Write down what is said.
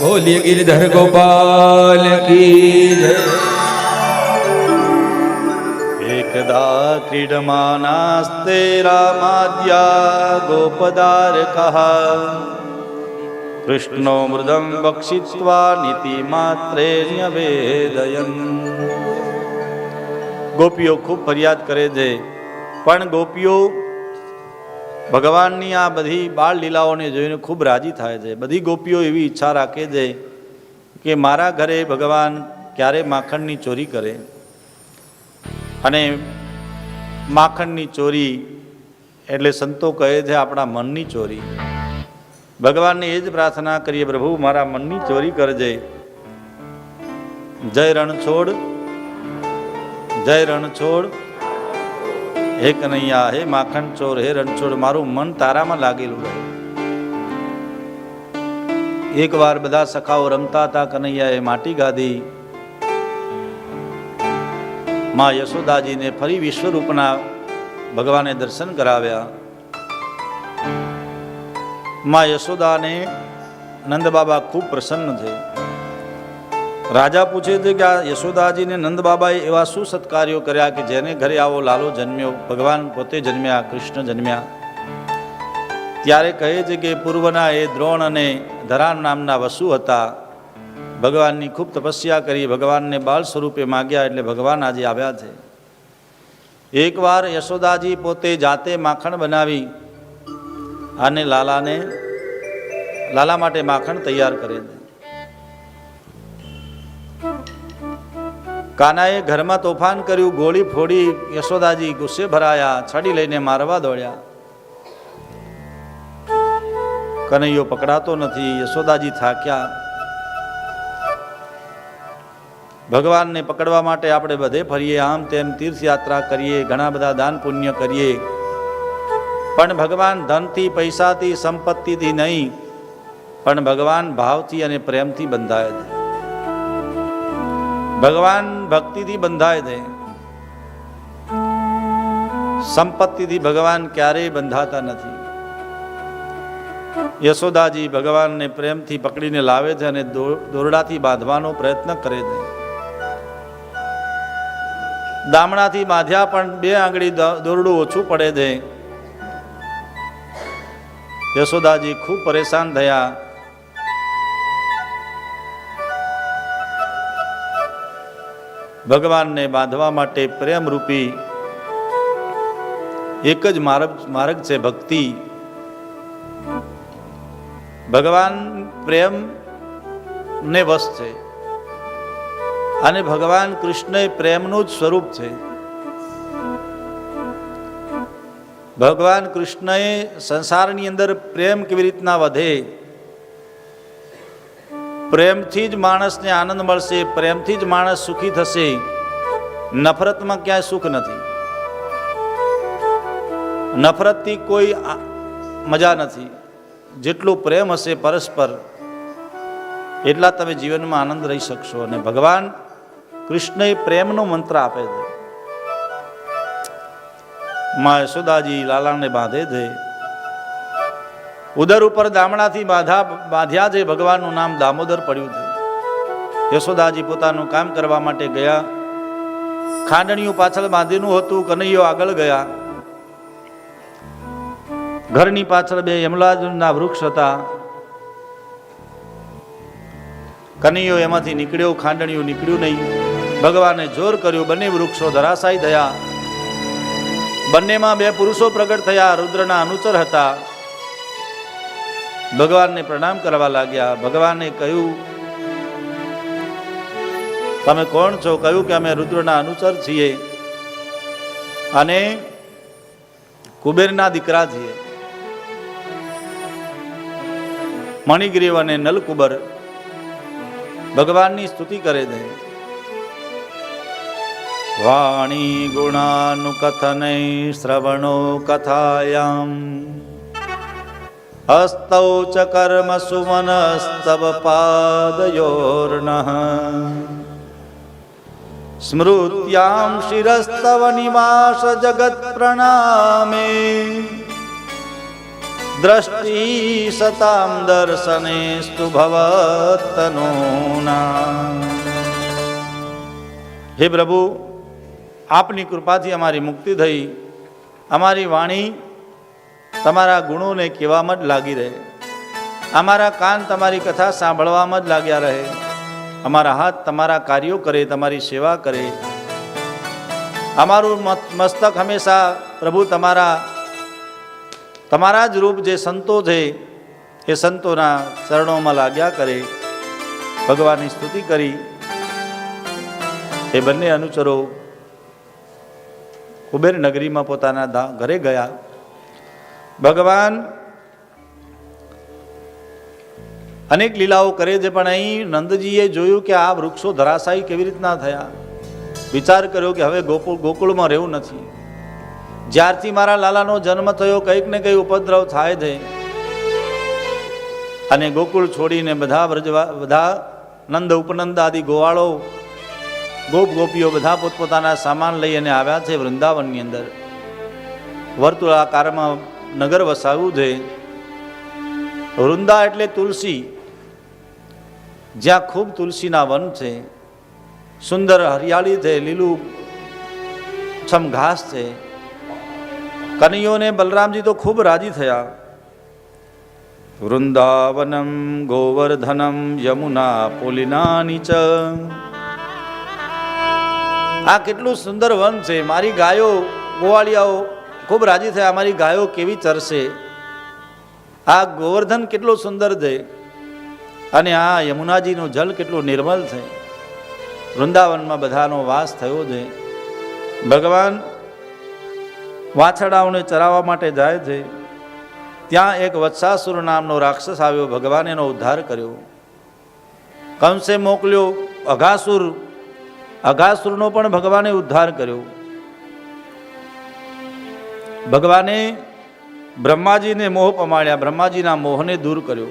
બોલીએ ગિરધર ગોપાલ કી જય. એકદા ક્રીડમાનાસ્તે રામાદ્યા ગોપદારકः. કૃષ્ણો મૃદં બક્ષિત્વા નીતિમાત્રે ન્યવેદયન ગોપીઓ ખૂબ ફરિયાદ કરે છે. પણ ગોપીઓ ભગવાનની આ બધી બાળ લીલાઓને જોઈને ખૂબ રાજી થાય છે. બધી ગોપીઓ એવી ઈચ્છા રાખે છે કે મારા ઘરે ભગવાન ક્યારે માખણની ચોરી કરે અને માખણની ચોરી એટલે સંતો કહે છે આપણા મનની ચોરી. ભગવાનને એ જ પ્રાર્થના કરીએ, પ્રભુ, મારા મનની ચોરી કરજે. જય રણછોડ જય રણછોડ. હે કનૈયા, હે માખણ ચોર, હે રણછોડ, મારું મન તારામાં લાગેલું રહે. એકવાર બધા સખાઓ રમતા હતા કનૈયાએ માટી ગાધી. માં યશોદાજીને ફરી વિશ્વરૂપના ભગવાને દર્શન કરાવ્યા. માં યશોદાને નંદબાબા ખૂબ પ્રસન્ન છે રાજા પૂછે છે કે આ યશોદાજીને નંદબાબાએ એવા શું સત્કાર્યો કર્યા કે જેને ઘરે આવો લાલો જન્મ્યો? ભગવાન પોતે જન્મ્યા, કૃષ્ણ જન્મ્યા. ત્યારે કહે છે કે પૂર્વના એ દ્રોણ અને ધરાણ નામના વસુ હતા. ભગવાનની ખૂબ તપસ્યા કરી, ભગવાનને બાળ સ્વરૂપે માગ્યા એટલે ભગવાન આજે આવ્યા છે. એકવાર યશોદાજી પોતે જાતે માખણ બનાવી અને લાલાને, લાલા માટે માખણ તૈયાર કરે છે. કાનાએ ઘરમાં તોફાન કર્યું, ગોળી ફોડી, યશોદાજી ગુસ્સે ભરાયા, છડી લઈને મારવા દોડ્યા. કનૈયો પકડાતો નથી, યશોદાજી થાક્યા. ભગવાનને પકડવા માટે આપણે બધે ફરીએ, આમ તેમ તીર્થયાત્રા કરીએ, ઘણા બધા દાન પુણ્ય કરીએ. પણ ભગવાન ધનથી, પૈસાથી, સંપત્તિથી નહીં, પણ ભગવાન ભાવથી અને પ્રેમથી બંધાય ભગવાન ભક્તિથી બંધાય છે. સંપત્તિથી ભગવાન ક્યારેય બંધાતા નથી. યશોદાજી ભગવાનને પ્રેમથી પકડીને લાવે છે અને દોરડાથી બાંધવાનો પ્રયત્ન કરે છે. દામણાથી બાંધ્યા પણ બે આંગળી દ- દોરડું ઓછું પડે છે. યશોદાજી ખૂબ પરેશાન થયા. ભગવાનને બાંધવા માટે પ્રેમરૂપી એક જ માર્ગ માર્ગ છે ભક્તિ. ભગવાન પ્રેમ ને વશ છે. અને ભગવાન કૃષ્ણ પ્રેમનું જ સ્વરૂપ છે. ભગવાન કૃષ્ણએ સંસારની અંદર પ્રેમ કેવી રીતના વધે પ્રેમથી જ માણસને આનંદ મળશે, પ્રેમથી જ માણસ સુખી થશે. નફરતમાં ક્યાંય સુખ નથી. નફરતથી કોઈ મજા નથી. જેટલો પ્રેમ હશે પરસ્પર, એટલા તમે જીવનમાં આનંદ રહી શકશો અને ભગવાન કૃષ્ણએ પ્રેમનો મંત્ર આપે છે મા યશોદાજી લાલાને બાંધે છે. ઉદર ઉપર દામણાથી બાંધા બાંધ્યા જે ભગવાનનું નામ દામોદર પડ્યું થયું યશોદાજી પોતાનું કામ કરવા માટે ગયા. ખાંડણીયું પાછળ બાંધીનું હતું, કનૈયો આગળ ગયા. ઘરની પાછળ બે યમલાજના વૃક્ષ હતા. કનૈયો એમાંથી નીકળ્યો, ખાંડણીયું નીકળ્યું નહીં. ભગવાને જોર કર્યું, બંને વૃક્ષો ધરાશાયી થયા. બંનેમાં બે પુરુષો પ્રગટ થયા, રુદ્રના અનુચર હતા. ભગવાનને પ્રણામ કરવા લાગ્યા. ભગવાને કહ્યું, તમે કોણ છો? કહ્યું કે અમે રુદ્રના અનુસર છીએ અને કુબેરના દીકરા છીએ. મણિગ્રીવ અને નલકુબર ભગવાનની સ્તુતિ કરે છે. વાણી ગુણાનું ગુણાનુકથનૈ શ્રવણો કથાયામ હસ્તૌ ચ કર્મ સુમનસ્તવ પાદયોર્ણઃ સ્મૃત્યામ શિરસ્તવ નિવાસ જગત પ્રણામે દ્રષ્ટિ સતામ દર્શને સ્તુ હે પ્રભુ આપની કૃપાથી અમારી મુક્તિ થઈ, અમારી વાણી તમારા ગુણોને કહેવામાં જ લાગી રહે. અમારા કાન તમારી કથા સાંભળવામાં જ લાગ્યા રહે. અમારા હાથ તમારા કાર્યો કરે, તમારી સેવા કરે. અમારું મસ્તક હંમેશા પ્રભુ તમારા તમારા જ રૂપ જે સંતો છે, એ સંતોના ચરણોમાં લાગ્યા કરે. ભગવાનની સ્તુતિ કરી. એ બંને અનુચરો કુબેર નગરીમાં પોતાના ઘરે ગયા. ભગવાન, અનેક લીલાઓ કરે છે, પણ અહીં નંદજીએ જોયું કે આ વૃક્ષો ધરાશાયી કેવી રીતના થયા? વિચાર કર્યો કે હવે ગોકુળ, ગોકુળમાં રહેવું નથી. જ્યારથી મારા લાલાનો જન્મ થયો, કંઈક ને કંઈક ઉપદ્રવ થાય છે. અને ગોકુળ છોડીને બધા વ્રજવા, બધા નંદ, ઉપનંદ આદિ ગોવાળો, ગોપ ગોપીઓ બધા પોતપોતાના સામાન લઈ અને આવ્યા છે વૃંદાવનની અંદર. વર્તુળાકારમાં નગર વસાવું છે વૃંદા એટલે તુલસી. જ્યાં ખૂબ તુલસીના વન છે. સુંદર હરિયાળી છે, લીલું છમ ઘાસ છે. કનૈયોને બલરામજી તો ખૂબ રાજી થયા. વૃંદાવનમ ગોવર્ધનમ યમુના પુલિનાની ચ આ કેટલું સુંદર વન છે. મારી ગાયો, ગોવાળિયાઓ ખૂબ રાજી થયા, અમારી ગાયો કેવી ચરશે? આ ગોવર્ધન કેટલું સુંદર છે અને આ યમુનાજીનું જલ કેટલું નિર્મલ છે. વૃંદાવનમાં બધાનો વાસ થયો છે. ભગવાન વાછડાઓને ચરાવવા માટે જાય છે. ત્યાં એક વત્સાસુર નામનો રાક્ષસ આવ્યો, ભગવાન એનો ઉદ્ધાર કર્યો. કંસે મોકલ્યો અઘાસુર અઘાસુરનો પણ ભગવાને ઉદ્ધાર કર્યો. ભગવાને બ્રહ્માજીને મોહ પમાડ્યા બ્રહ્માજીના મોહને દૂર કર્યો.